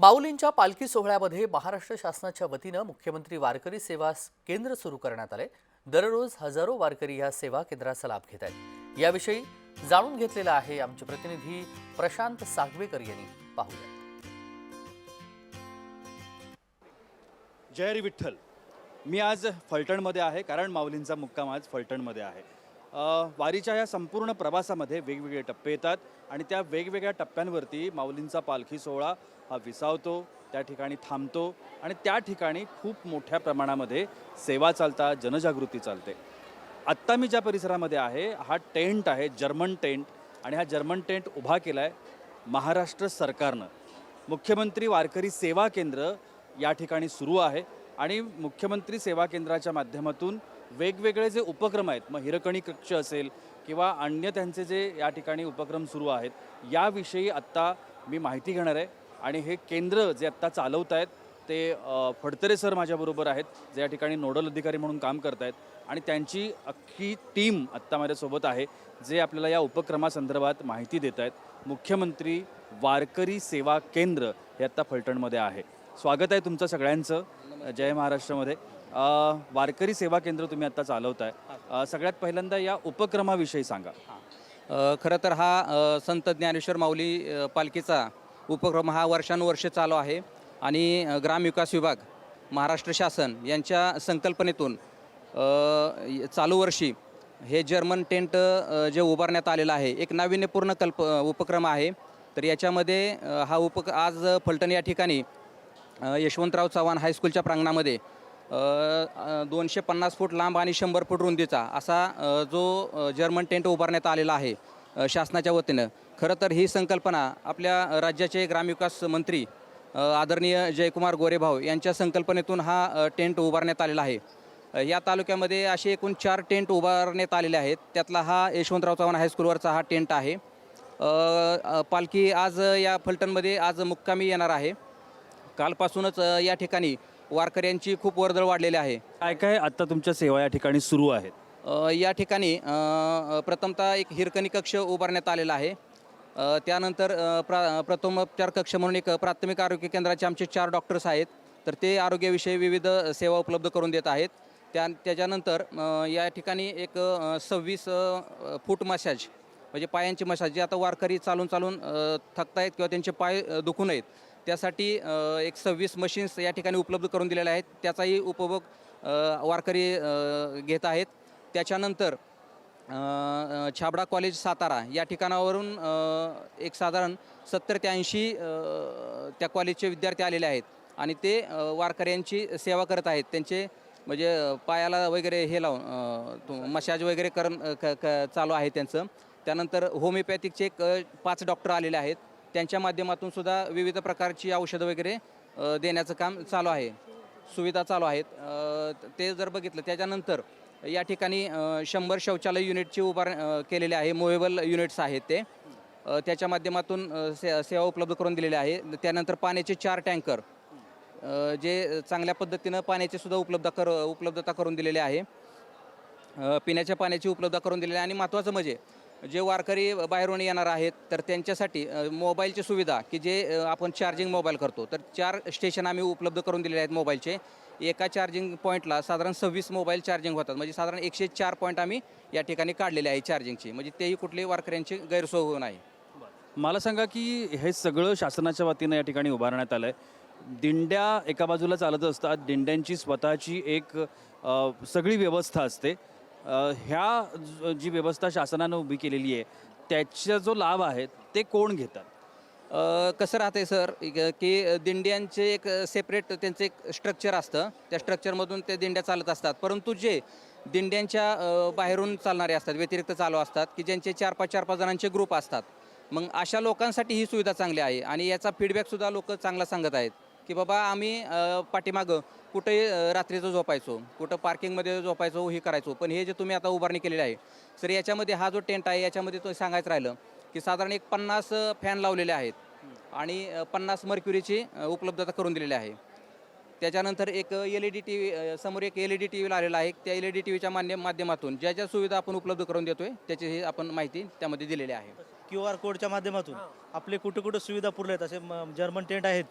माऊलींच्या पालखी सोहळ्यामध्ये महाराष्ट्र शासनाच्या वतीनं मुख्यमंत्री वारकरी सेवा केंद्र सुरू करण्यात आले. दररोज हजारो वारकरी या सेवा केंद्राचा लाभ घेत आहेत. याविषयी जाणून घेतलेला आहे आमचे प्रतिनिधी प्रशांत सागवेकर यांनी. पाहूया. जय विठ्ठल. मी आज फलटणमध्ये आहे कारण माऊलींचा मुक्काम आज फलटणमध्ये आहे. वारीच्या या संपूर्ण प्रवासामध्ये वेगवेगळे टप्पे येतात आणि त्या वेगवेगळ्या टप्प्यांवरती माऊलींचा पालखी सोहळा हा विसावतो त्या ठिकाणी थांबतो आणि त्या ठिकाणी खूप मोठ्या प्रमाणामध्ये सेवा चालतात जनजागृती चालते. आत्ता मी ज्या परिसरामध्ये आहे हा टेंट आहे जर्मन टेंट आणि हा जर्मन टेंट उभा केला आहे महाराष्ट्र सरकारनं. मुख्यमंत्री वारकरी सेवा केंद्र या ठिकाणी सुरू आहे आणि मुख्यमंत्री सेवा केंद्राच्या माध्यमातून वेगवेगळे जे उपक्रम आहेत मग हिरकणी कक्ष असेल किंवा अन्य त्यांचे जे या ठिकाणी उपक्रम सुरू आहेत याविषयी आत्ता मी माहिती घेणार आहे. आणि हे केंद्र जे आत्ता चालवत आहेत ते फडतरे सर माझ्याबरोबर आहेत जे या ठिकाणी नोडल अधिकारी म्हणून काम करत आहेत आणि त्यांची अख्खी टीम आत्ता माझ्यासोबत आहे जे आपल्याला या उपक्रमासंदर्भात माहिती देत आहेत मुख्यमंत्री वारकरी सेवा केंद्र हे आत्ता फलटणमध्ये आहे. स्वागत आहे तुमचं सगळ्यांचं. जय महाराष्ट्रामध्ये. वारकरी सेवा केंद्र तुम्ही आत्ता चालवताय. सगळ्यात पहिल्यांदा या उपक्रमाविषयी सांगा. खरं तर हा संत ज्ञानेश्वर माऊली पालखीचा उपक्रम हा वर्षानुवर्ष चालू आहे. आणि ग्रामविकास विभाग महाराष्ट्र शासन यांच्या संकल्पनेतून चालू वर्षी हे जर्मन टेंट जे उभारण्यात आलेलं आहे एक नाविन्यपूर्ण कल्प उपक्रम आहे. तर याच्यामध्ये हा उपक आज फलटण या ठिकाणी यशवंतराव चव्हाण हायस्कूलच्या प्रांगणामध्ये दोनशे पन्नास फूट लांब आणि शंभर फूट रुंदीचा असा जो जर्मन टेंट उभारण्यात आलेला आहे शासनाच्या वतीनं. खरं तर ही संकल्पना आपल्या राज्याचे ग्रामविकास मंत्री आदरणीय जयकुमार गोरेभाऊ यांच्या संकल्पनेतून हा टेंट उभारण्यात आलेला आहे. या तालुक्यामध्ये असे एकूण चार टेंट उभारण्यात आलेले आहेत. त्यातला हा यशवंतराव चव्हाण हायस्कूलवरचा हा टेंट आहे. पालखी आज या फलटणमध्ये आज मुक्कामी येणार आहे. कालपासूनच या ठिकाणी वारकऱ्यांची खूप वर्दळ वाढलेली आहे. काय काय आत्ता तुमच्या सेवा या ठिकाणी सुरू आहेत? या ठिकाणी प्रथमतः एक हिरकणी कक्ष उभारण्यात आलेला आहे. अ, त्यानंतर अ, प्रा प्रथमोपचार कक्ष म्हणून एक प्राथमिक आरोग्य केंद्राचे आमचे चार डॉक्टर्स आहेत. तर ते आरोग्याविषयी विविध सेवा उपलब्ध करून देत आहेत. त्या त्याच्यानंतर अ, या ठिकाणी एक अ, सव्वीस अ, फूट मसाज म्हणजे पायांची मसाज जे आता वारकरी चालून चालून अ, थकतायत किंवा त्यांचे पाय अ, दुखू नयेत त्यासाठी एक सव्वीस मशीन्स या ठिकाणी उपलब्ध करून दिलेल्या आहेत. त्याचाही उपभोग वारकरी घेत आहेत. त्याच्यानंतर छाबडा कॉलेज सातारा या ठिकाणावरून एक साधारण सत्तर ते ऐंशी त्या कॉलेजचे विद्यार्थी आलेले आहेत. आणि ते वारकऱ्यांची सेवा करत आहेत. त्यांचे म्हणजे पायाला वगैरे हे लावून मशाज तो मसाज वगैरे कर क क चालू आहे त्यांचं. त्यानंतर होमिओपॅथिकचे एक पाच डॉक्टर आलेले आहेत. त्यांच्या माध्यमातून सुद्धा विविध प्रकारची औषधं वगैरे देण्याचं काम चालू आहे. सुविधा चालू आहेत. ते जर बघितलं त्याच्यानंतर या ठिकाणी शंभर शौचालय युनिटची उभार केलेले आहे. मुव्हेबल युनिट्स आहेत ते. त्याच्या माध्यमातून से सेवा उपलब्ध करून दिलेली आहे. त्यानंतर पाण्याचे चार टँकर जे चांगल्या पद्धतीनं पाण्याची सुद्धा उपलब्ध कर उपलब्धता करून दिलेली आहे. पिण्याच्या पाण्याची उपलब्धता करून दिलेली आहे. आणि महत्त्वाचं म्हणजे जे वारकरी बाहेरून येणार आहेत तर त्यांच्यासाठी मोबाईलची सुविधा की जे आपण चार्जिंग मोबाईल करतो. तर चार स्टेशन आम्ही उपलब्ध करून दिलेले आहेत मोबाईलचे. एका चार्जिंग पॉईंटला साधारण सव्वीस मोबाईल चार्जिंग होतात. म्हणजे साधारण एकशे चार पॉईंट आम्ही या ठिकाणी काढलेले आहे चार्जिंगची म्हणजे तेही कुठल्याही वारकऱ्यांची गैरसोय होऊ नये. मला सांगा की हे सगळं शासनाच्या वतीनं या ठिकाणी उभारण्यात आलं आहे दिंड्या एका बाजूला चालत असतात. दिंड्यांची स्वतःची एक सगळी व्यवस्था असते. ह्या जी व्यवस्था शासनानं उभी केलेली आहे त्याचा जो लाभ आहे ते कोण घेतात? कसं राहते सर? की दिंड्यांचे एक सेपरेट त्यांचं एक स्ट्रक्चर असतं. त्या स्ट्रक्चरमधून ते दिंड्या चालत असतात. परंतु जे दिंड्यांच्या बाहेरून चालणारे असतात व्यतिरिक्त चालू असतात की ज्यांचे चार पाच चार पाच जणांचे ग्रुप असतात मग अशा लोकांसाठी ही सुविधा चांगली आहे आणि याचा फीडबॅकसुद्धा लोक चांगला सांगत आहेत. की बाबा आम्ही पाठीमागं कुठेही अ, रात्रीचं झोपायचो कुठं पार्किंगमध्ये झोपायचो हे करायचो. पण हे जे तुम्ही आता उभारणी केलेली आहे सर याच्यामध्ये हा जो टेंट आहे याच्यामध्ये तो सांगायचं राहिलं की साधारण एक पन्नास फॅन लावलेले आहेत. आणि पन्नास मर्क्युरीची उपलब्धता करून दिलेली आहे. त्याच्यानंतर एक L E D T V समोर एक L E D T V आलेला आहे. त्या एल ई डी टी व्हीच्या मान्य माध्यमातून ज्या ज्या सुविधा आपण उपलब्ध करून देतोय त्याची ही आपण माहिती त्यामध्ये दिलेली आहे. क्यू आर कोडच्या माध्यमातून आपले कुठे कुठे सुविधा पुरल्या आहेत? असे जर्मन टेंट आहेत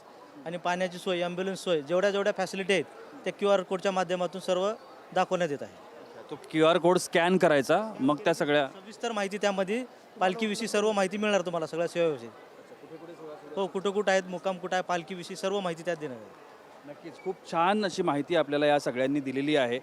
आणि पाण्याची सोय ॲम्ब्युलन्स सोय जेवढ्या जेवढ्या फॅसिलिटी आहेत त्या क्यू आर कोडच्या माध्यमातून सर्व दाखवण्यात येत आहे. तो क्यू आर कोड स्कॅन करायचा मग त्या सगळ्या सविस्तर माहिती त्यामध्ये पालखीविषयी सर्व माहिती मिळणार तुम्हाला सगळ्या सेवेविषयी. हो कुठं कुठं आहेत मुक्काम कुठं आहे पालखीविषयी सर्व माहिती त्यात देणार आहे नक्कीच खूप छान अशी माहिती आपल्याला या सगळ्यांनी दिलेली आहे.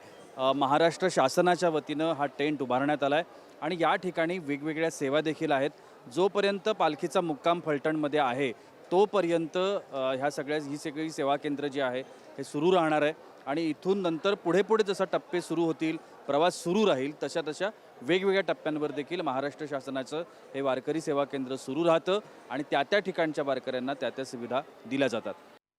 महाराष्ट्र शासनाच्या वतीनं हा टेंट उभारण्यात आला आहे आणि या ठिकाणी वेगवेगळ्या सेवा देखील आहेत. जोपर्यंत पालखीचा मुक्काम फलटणमध्ये आहे तोपर्यंत ह्या सगळ्या ही सगळी सेवा केंद्र जी आहे हे सुरू राहणार आहे. आणि इथून नंतर पुढे पुढे जसा टप्पे सुरू होतील प्रवास सुरू राहील तशा तशा वेगवेगळ्या टप्प्यांवर देखील महाराष्ट्र शासनाचं हे वारकरी सेवा केंद्र सुरू राहतं. आणि त्या त्या ठिकाणच्या वारकऱ्यांना त्या त्या सुविधा दिल्या जातात.